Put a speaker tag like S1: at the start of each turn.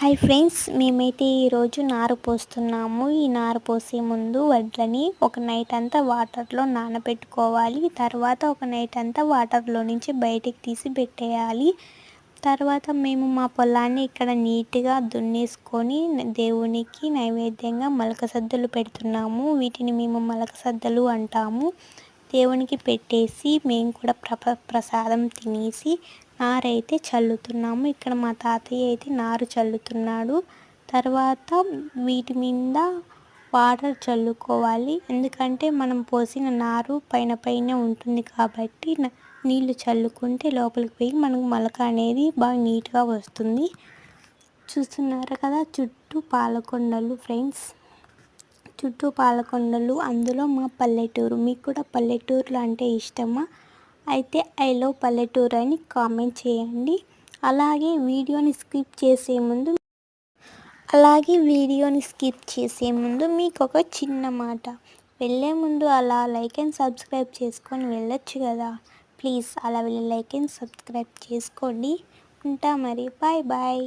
S1: Hi friends మేమైతే ఈరోజు నారు పోస్తున్నాము. ఈ నారు పోసే ముందు వడ్లని ఒక నైట్ అంతా వాటర్లో నానబెట్టుకోవాలి. తర్వాత ఒక నైట్ అంతా వాటర్లో నుంచి బయటికి తీసి పెట్టేయాలి. తర్వాత మేము మా పొలాన్ని ఇక్కడ నీట్గా దున్నేసుకొని దేవునికి నైవేద్యంగా మలక సద్దులు పెడుతున్నాము. వీటిని మేము మలక సద్దలు అంటాము. దేవునికి పెట్టేసి మేము కూడా ప్ర ప్రసాదం తినేసి నారైతే చల్లుతున్నాము. ఇక్కడ మా తాతయ్య అయితే నారు చల్లుతున్నాడు. తర్వాత వీటి మీద వాటర్ చల్లుకోవాలి. ఎందుకంటే మనం పోసిన నారు పైన పైన ఉంటుంది కాబట్టి నీళ్ళు చల్లుకుంటే లోపలికి పోయి మనకు మొలక అనేది బాగా నీట్గా వస్తుంది. చూస్తున్నారు కదా చుట్టూ పాలకొండలు ఫ్రెండ్స్. చుట్టూ పాలకొండలు అందులో మా పల్లెటూరు. మీకు కూడా పల్లెటూరులు అంటే ఇష్టమా? అయితే ఐ లవ్ పల్లెటూరు అని కామెంట్ చేయండి. అలాగే వీడియోని స్కిప్ చేసే ముందు అలాగే వీడియోని స్కిప్ చేసే ముందు మీకు ఒక చిన్న మాట. వెళ్ళే ముందు అలా లైక్ అండ్ సబ్స్క్రైబ్ చేసుకొని వెళ్ళొచ్చు కదా. ప్లీజ్ అలా వెళ్ళి లైక్ అండ్ సబ్స్క్రైబ్ చేసుకోండి. ఉంటా మరి. Bye bye.